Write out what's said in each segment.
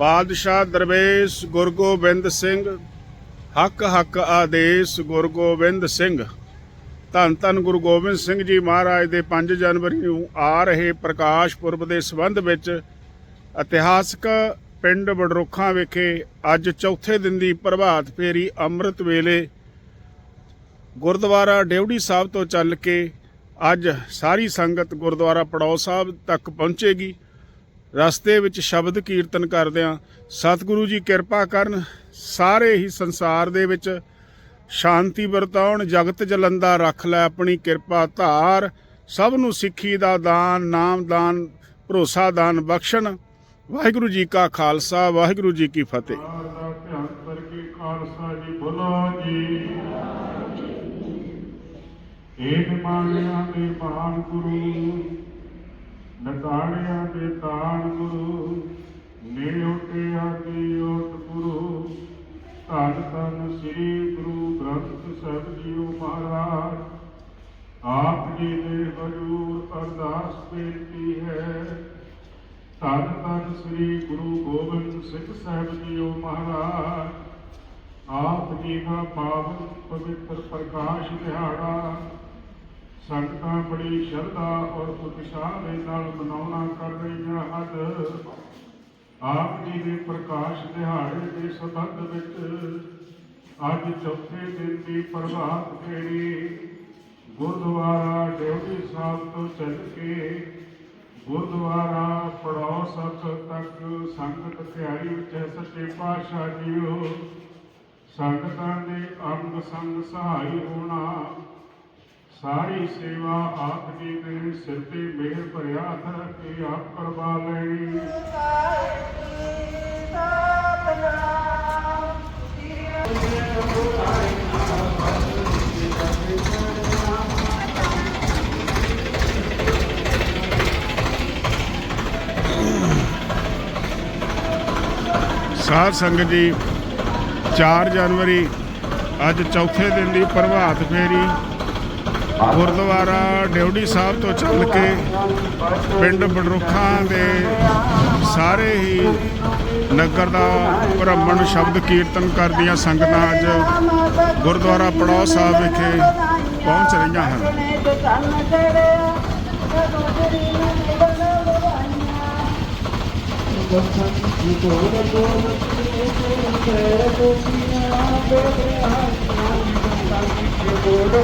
ਬਾਦਸ਼ਾਹ ਦਰਵੇਸ਼ ਗੁਰੂ ਗੋਬਿੰਦ ਸਿੰਘ। ਹੱਕ ਹੱਕ ਆਦੇਸ਼ ਗੁਰੂ ਗੋਬਿੰਦ ਸਿੰਘ। ਧੰਨ ਧੰਨ ਗੁਰੂ ਗੋਬਿੰਦ ਸਿੰਘ ਜੀ ਮਹਾਰਾਜ ਦੇ 5 ਜਨਵਰੀ ਨੂੰ ਆ ਰਹੇ ਪ੍ਰਕਾਸ਼ ਪੁਰਬ ਦੇ ਸੰਬੰਧ ਵਿੱਚ ਇਤਿਹਾਸਕ ਪਿੰਡ ਬਡਰੁੱਖਾਂ ਵਿਖੇ ਅੱਜ ਚੌਥੇ ਦਿਨ ਦੀ ਪ੍ਰਭਾਤ ਫੇਰੀ ਅੰਮ੍ਰਿਤ ਵੇਲੇ ਗੁਰਦੁਆਰਾ ਡਿਉੜੀ ਸਾਹਿਬ ਤੋਂ ਚੱਲ ਕੇ ਅੱਜ ਸਾਰੀ ਸੰਗਤ ਗੁਰਦੁਆਰਾ ਪੜਾਉ ਸਾਹਿਬ ਤੱਕ ਪਹੁੰਚੇਗੀ। ਰਸਤੇ ਵਿੱਚ ਸ਼ਬਦ ਕੀਰਤਨ ਕਰਦਿਆਂ ਸਤਿਗੁਰੂ ਜੀ ਕਿਰਪਾ ਕਰਨ, ਸਾਰੇ ਹੀ ਸੰਸਾਰ ਦੇ ਵਿੱਚ ਸ਼ਾਂਤੀ ਵਰਤਾਉਣ, ਜਗਤ ਜਲੰਦਾ ਰੱਖ ਲੈ ਆਪਣੀ ਕਿਰਪਾ ਧਾਰ, ਸਭ ਨੂੰ ਸਿੱਖੀ ਦਾ ਦਾਨ, ਨਾਮ ਦਾਨ, ਭਰੋਸਾ ਦਾਨ ਬਖਸ਼ਣ। ਵਾਹਿਗੁਰੂ ਜੀ ਕਾ ਖਾਲਸਾ, ਵਾਹਿਗੁਰੂ ਜੀ ਕੀ ਫਤਿਹ। ਖਾਲਸਾ ਜੀ ਬੋਲੋ ਜੀ ਏਕ ਬਾਣਿਆਂ ਦੇ ਬਾਣ ਗੁਰੂ। ਨਗਾੜਿਆਂ ਦੇ ਤਾਣ ਗੁਰੂ ਨੇੜੋਟਿਆ ਦੀ ਓਟ ਗੁਰੂ। ਧੰਨ ਧੰਨ ਸ੍ਰੀ ਗੁਰੂ ਗ੍ਰੰਥ ਸਾਹਿਬ ਜੀਓ ਮਹਾਰਾਜ। ਆਪ ਜੀ ਨੇ ਹਜੂਰ ਅਰਦਾਸ ਬੇਨਤੀ ਹੈ। ਧੰਨ ਧੰਨ ਸ੍ਰੀ ਗੁਰੂ ਗੋਬਿੰਦ ਸਿੰਘ ਸਾਹਿਬ ਜੀਓ ਮਹਾਰਾਜ। ਆਪ ਜੀ ਦਾ ਪਾਵਨ ਪਵਿੱਤਰ ਪ੍ਰਕਾਸ਼ ਦਿਹਾੜਾ ਸੰਗਤਾਂ ਬੜੀ ਸ਼ਰਧਾ ਔਰ ਉਤਸ਼ਾਹ ਦੇ ਨਾਲ ਮਨਾਉਣਾ ਕਰ ਰਹੀਆਂ ਹਨ। ਆਪ ਜੀ ਦੇ ਪ੍ਰਕਾਸ਼ ਦਿਹਾੜੇ ਦੇ ਸੰਬੰਧ ਵਿੱਚ ਅੱਜ ਚੌਥੇ ਦਿਨ ਦੀ ਪ੍ਰਭਾਤ ਫੇਰੀ ਗੁਰਦੁਆਰਾ ਡਿਉਢੀ ਸਾਹਿਬ ਤੋਂ ਚੱਲ ਕੇ ਗੁਰਦੁਆਰਾ ਪੜਾਉ ਸਾਹਿਬ ਤੱਕ ਸੰਗਤ ਤਿਆਰੀ ਵਿੱਚ ਸੱਚੇ ਪਾਤਸ਼ਾਹ ਜੀਓ, ਸੰਗਤਾਂ ਦੇ ਅੰਗ ਸੰਗ ਸਹਾਈ ਹੋਣਾ ਸਾਰੀ ਸੇਵਾ ਆਪ ਜੀ ਦੇ ਸਿਰ ਤੇ ਮਿਹਰ ਭਰਿਆ ਹੱਥ ਰੱਖ ਆਪ ਕਰਵਾ ਲੈਣੀ ਸਾਧ ਸੰਗਤ ਜੀ 4 ਜਨਵਰੀ, ਅੱਜ ਚੌਥੇ ਦਿਨ ਦੀ ਪ੍ਰਭਾਤ ਫੇਰੀ। ਗੁਰਦੁਆਰਾ ਡਿਉੜੀ ਸਾਹਿਬ ਤੋਂ ਚੱਲ ਕੇ ਪਿੰਡ ਬਡਰੁੱਖਾਂ ਦੇ ਸਾਰੇ ਹੀ ਨਗਰ ਦਾ ਭ੍ਰਮਣ ਸ਼ਬਦ ਕੀਰਤਨ ਕਰਦੀਆਂ ਸੰਗਤਾਂ ਅੱਜ ਗੁਰਦੁਆਰਾ ਪੜਾਉ ਸਾਹਿਬ ਵਿਖੇ ਪਹੁੰਚ ਰਹੀਆਂ ਹਨ। ਗੁਰਾਂ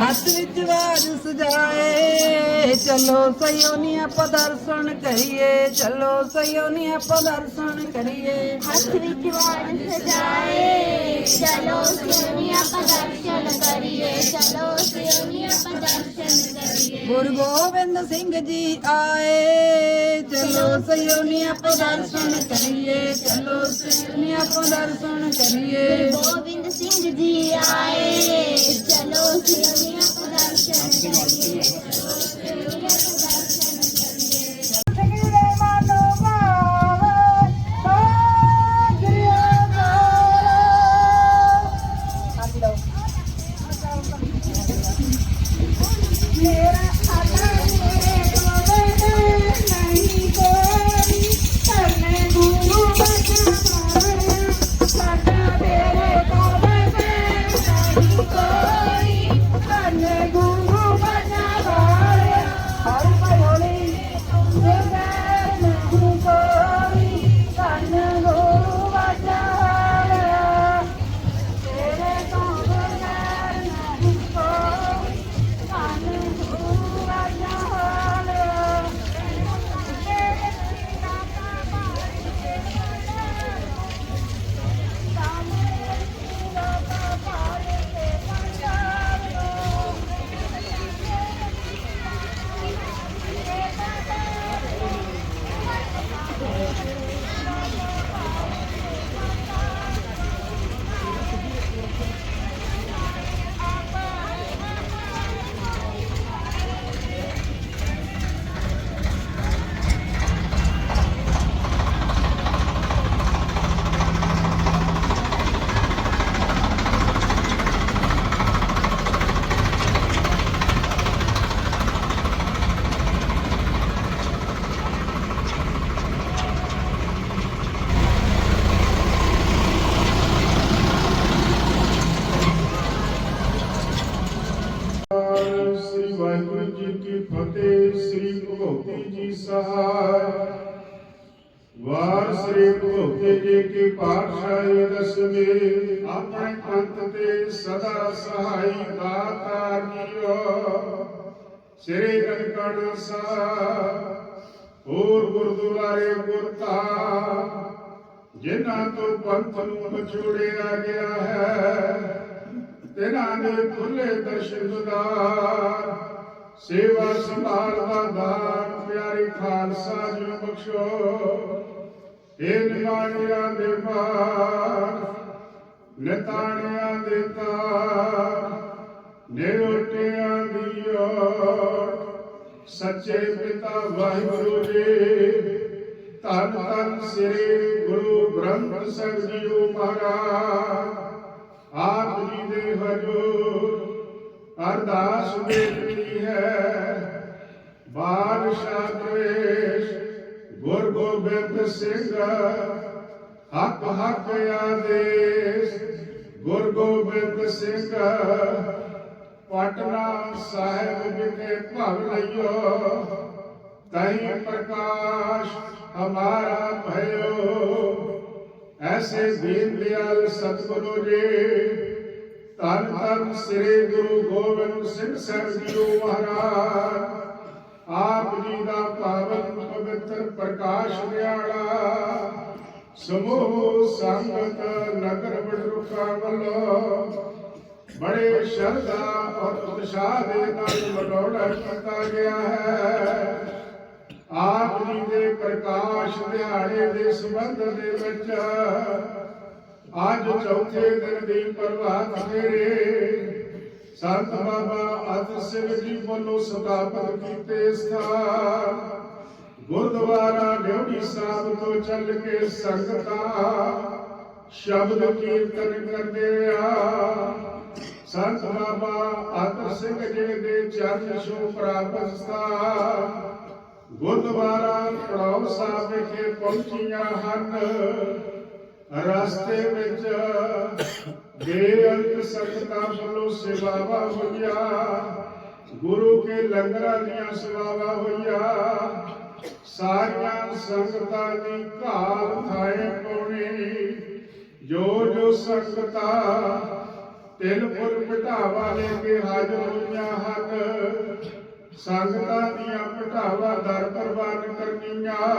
ਹੱਥ ਵਿੱਚ ਵਾਜ ਸਜਾਏ। ਚਲੋ ਸਯੋਨੀ ਆਪਾਂ ਦਰਸ਼ਨ ਕਰੀਏ। ਚਲੋ ਸਯੋਨੀ ਆਪਾਂ ਦਰਸ਼ਨ ਕਰੀਏ। ਹੱਥ ਵਿੱਚ ਵਾਰ ਸਜਾਏ। ਚਲੋ ਸਿਉਨੀਆਂ ਆਪਾਂ ਦਰਸ਼ਨ ਕਰੀਏ। ਚਲੋ ਸਿਉਨੀਆਂ ਗੁਰੂ ਗੋਬਿੰਦ ਸਿੰਘ ਜੀ ਆਏ। ਚਲੋ ਸਯੋਨੀ ਆਪਾਂ ਦਰਸ਼ਨ ਕਰੀਏ। ਚਲੋ ਸਯੋਨੀ ਆਪਾਂ ਦਰਸ਼ਨ ਕਰੀਏ। ਗੋਬਿੰਦ ਸਿੰਘ ਜੀ ਆਏ। ਚਲੋ ਸਿਉਨੀਆਂ ਆਪਾਂ ਦਰਸ਼ਨ ਕਰੀਏ। ਕੀ ਪਾਤਸ਼ਾਹੀ ਦਸਵੇਂ, ਆਪਣੇ ਪੰਥ ਤੇ ਸਦਾ ਸਹਾਈ ਦਾਤਾਰ ਜੀਓ ਸ੍ਰੀ ਕਨਕੜ ਸਾਹਿਬ, ਹੋਰ ਗੁਰਦੁਆਰੇ ਗੁਰਤਾ ਜਿਨ੍ਹਾਂ ਤੋਂ ਪੰਥ ਨੂੰ ਵਿਛੋੜਿਆ ਗਿਆ ਹੈ ਤਿਨਾਂ ਦੇ ਖੁੱਲੇ ਦਰਸ਼ਨਦਾਰ ਸੇਵਾ ਸੰਭਾਲ ਦਾ ਦਾਨ, ਪਿਆਰੇ ਖਾਲਸਾ ਜੀ ਬਖਸ਼ੋ। ਇਹ ਨਿਮਾਣਿਆਂ ਦੇ ਮਾਰ ਨਿਤਾਣਿਆਂ ਦੇ ਤਾਰ ਨਿਰੋਟਿਆਂ ਦੀ ਸੱਚੇ ਪਿਤਾ ਵਾਹਿਗੁਰੂ ਜੀ, ਧੰਨ ਧੰਨ ਸ੍ਰੀ ਗੁਰੂ ਗ੍ਰੰਥ ਸਾਹਿਬ ਜੀਓ ਮਹਾਰਾਜ। ਆਪ ਜੀ ਦੇ ਹਜੂਰ ਅਰਦਾਸ ਬੇਨਤੀ ਹੈ, ਬਾਦਸ਼ਾਹ ਦਵੇਸ਼ ਗੋਬਿੰਦ ਸਿੰਘ, ਹੱਕ ਹੱਕ ਆਦੇਸ਼, ਗੁਰ ਗੋਬਿੰਦ ਸਿੰਘ, ਪਟਨਾ ਸਾਹਿਬ ਵਿਖੇ ਭਵ ਲਈਓ। ਤਹੀਂ ਪ੍ਰਕਾਸ਼ ਹਮਾਰਾ ਭਇਓ। ਐਸੇ ਦੀਨ ਦਿਆਲ ਸਤਿਗੁਰੂ ਜੀ, ਧੰਨ ਧੰਨ ਸ੍ਰੀ ਗੁਰੂ ਗੋਬਿੰਦ ਸਿੰਘ ਸਾਹਿਬ ਜੀ ਮਹਾਰਾਜ। ਆਪ ਜੀ ਦਾ ਪਾਵਨ ਪਵਿੱਤਰ ਪ੍ਰਕਾਸ਼ ਦਿਹਾੜਾ ਸਮੂਹ ਸੰਗਤ ਨਗਰ ਬਡਰੁਕਾ ਵੱਲੋਂ ਬੜੇ ਸ਼ਰਧਾ ਔਰ ਉਤਸ਼ਾਹ ਦੇ ਨਾਲ ਮਨੋੜਾ ਕੀਤਾ ਗਿਆ ਹੈ। ਆਪ ਜੀ ਦੇ ਪ੍ਰਕਾਸ਼ ਦਿਹਾੜੇ ਦੇ ਸੰਬੰਧ ਦੇ ਵਿੱਚ ਅੱਜ ਚੌਥੇ ਦਿਨ ਦੀ ਪ੍ਰਭਾਤ ਫੇਰੇ ਸੰਤ ਬਾਬਾ ਅਤਰ ਸਿੰਘ ਜੀ ਵੱਲੋਂ ਸਥਾਪਿਤ ਕੀਤੇ ਸਥਾਨ। ਗੁਰਦੁਆਰਾ ਡਿਉਢੀ ਸਾਹਿਬ ਤੋਂ ਚੱਲ ਕੇ ਸੰਗਤਾਂ ਸ਼ਬਦ ਕੀਰਤਨ ਕਰਦੇ ਆ। ਸੰਤ ਬਾਬਾ ਅਤਰ ਸਿੰਘ ਜੀ ਦੇ ਚਰਨ ਛੋਹ ਪ੍ਰਾਪਤ ਸਥਾਨ। ਗੁਰਦੁਆਰਾ ਪੜਾਉ ਸਾਹਿਬ ਵਿਖੇ ਪਹੁੰਚੀਆਂ ਹਨ। ਰਸਤੇ ਵਿੱਚ ਬੇਅੰਤ ਸੰਗਤਾਂ ਵੱਲੋਂ ਸੇਵਾਵਾਂ ਹੋਈਆਂ। ਗੁਰੂ ਕੇ ਲੰਗਰਾਂ ਦੀਆਂ ਸੇਵਾਵਾਂ ਹੋਈਆਂ। ਸਾਰੀਆਂ ਸੰਗਤਾਂ ਦੀ ਘਾਲ ਥਾਏ ਪਾਉਣੀ। ਜੋ ਜੋ ਸੰਗਤਾਂ ਤਿਲ ਫੁੱਲ ਮਿਟਾਵਾ ਲੈ ਕੇ ਹਾਜ਼ਰ ਹੋਈਆਂ ਹਨ, ਸੰਗਤਾਂ ਦੀਆਂ ਪਟਾਵਾ ਦਰ ਪ੍ਰਵਾਨ ਕਰਨੀਆਂ।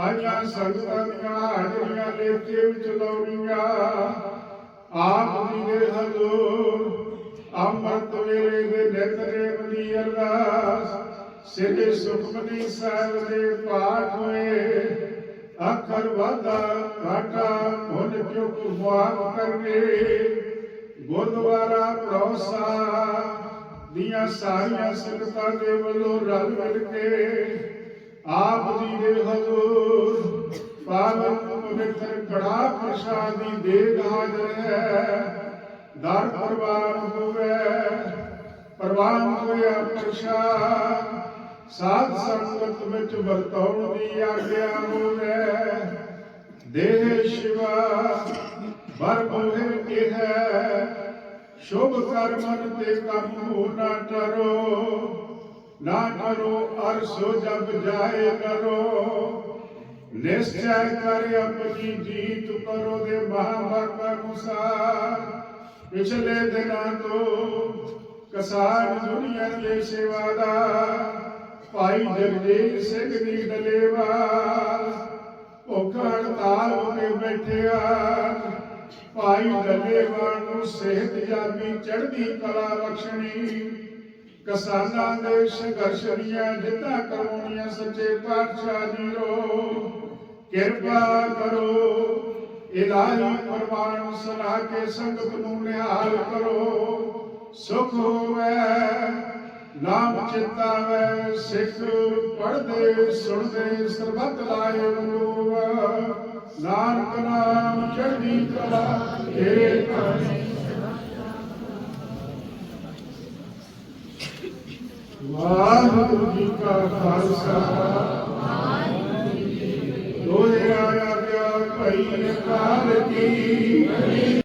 ਆਈਆਂ ਸੰਗਤਾਂ ਦੀਆਂ ਹਾਜ਼ਰੀਆਂ ਲੈ ਕੇ ਵਿੱਚ ਲਾਉਣੀਆਂ। ਆਪ ਜੀ ਦੇ ਹਜ਼ੂਰ ਅੰਮ੍ਰਿਤ ਵੇਲੇ ਦੇ ਨਿਤਨੇਮ ਦੀ ਅਰਦਾਸ ਸ੍ਰੀ ਸੁਖਮਨੀ ਸਾਹਿਬ ਦੇ ਪਾਠ ਹੋਏ। ਅੱਖਰ ਵਾਦਾ ਘਾਟਾ ਭੁੱਲ ਚੁੱਕ ਮਾਫ ਕਰਨੇ ਗੁਰਦੁਆਰਾ ਪ੍ਰੋਸਾ ਦੀਆਂ ਸਾਰੀਆਂ ਸੰਗਤਾਂ ਦੇ ਵੱਲੋਂ ਰਲ ਮਿਲ ਕੇ ਆਪ ਜੀ ਦੇ ਹਜ਼ੂਰ ਪਾਵਨ ਪਵਿੱਤਰ ਕੜਾ ਪ੍ਰਸ਼ਾਦੀ ਦੇ ਹਾਜ਼ਰ ਹੈ। ਦਰ ਪ੍ਰਵਾਨ ਹੋਵੇ ਪ੍ਰਵਾਨ ਹੋਇਆ ਪ੍ਰਸ਼ਾਦ ਸਾਧ ਸੰਗਤ ਵਿੱਚ ਵਰਤਾਉਣ ਦੀ ਆਗਿਆ ਹੋਵੇ ਦੇਹ ਸ਼ਿਵਾ, ਬਰ ਬੋਹਿ ਇਹ ਸ਼ੁਭ ਕਰਮਨ ਤੇ ਕੰਮ ਨਾ ਕਰੋ ਨਾ ਕਰੋ ਅਰਸੋ ਜਬ ਜਾਏ ਕਰੋ। ਨਿਸ਼ਚੈ ਕਰ ਆਪਣੀ ਜੀਤ ਕਰੋ ਦੇ ਮਹਾਭਾਗ ਅਨੁਸਾਰ। ਪਿਛਲੇ ਦਿਨਾਂ ਤੋਂ ਕਸਾਨ ਦੁਨੀਆ ਦੇ ਸੇਵਾਦਾਰ, ਭਾਈ ਜਗਦੀਪ ਸਿੰਘ ਦੀ ਡਲੇਵਾ ਭੁੱਖ ਹੜਤਾਲ ਹੋ ਬੈਠਿਆ ਭਾਈ ਡਲੇਵਾ ਨੂੰ ਸਿਹਤ ਜਾਬੀ ਚੜ੍ਹਦੀ ਕਲਾ ਬਖਸ਼ਣੀ। ਕਿਸਾਨਾਂ ਦੇ ਸੰਘਰਸ਼ ਦੀਆਂ ਜਿੱਤਾਂ ਕਰਵਾਉਣੀਆਂ ਸੱਚੇ ਪਾਤਸ਼ਾਹ ਜੀਓ ਕਿਰਪਾ ਕਰੋ। ਇਲਾਹੀ ਫਰਮਾਨ ਸੁਣਾ ਕੇ ਸੰਗਤ ਨੂੰ ਨਿਹਾਲ ਕਰੋ। ਸੁਖ ਹੋਵੇ, ਨਾਮ ਚਿਤਾਵੇ, ਸਿੱਖ ਪੜਦੇ ਸੁਣਦੇ, ਸਰਬੱਤ ਲਾਏ ਰੂਪ ਨਾਨਕ ਨਾਮ ਚੜ੍ਹਦੀ ਕਲਾ ਤੇਰੇ ਘਰ। ਵਾਹਿਗੁਰੂ ਜੀ ਕਾ ਖਾਲਸਾ। ਦੋਹਰਾ ਆਗਿਆ ਭਈ ਕਾਲ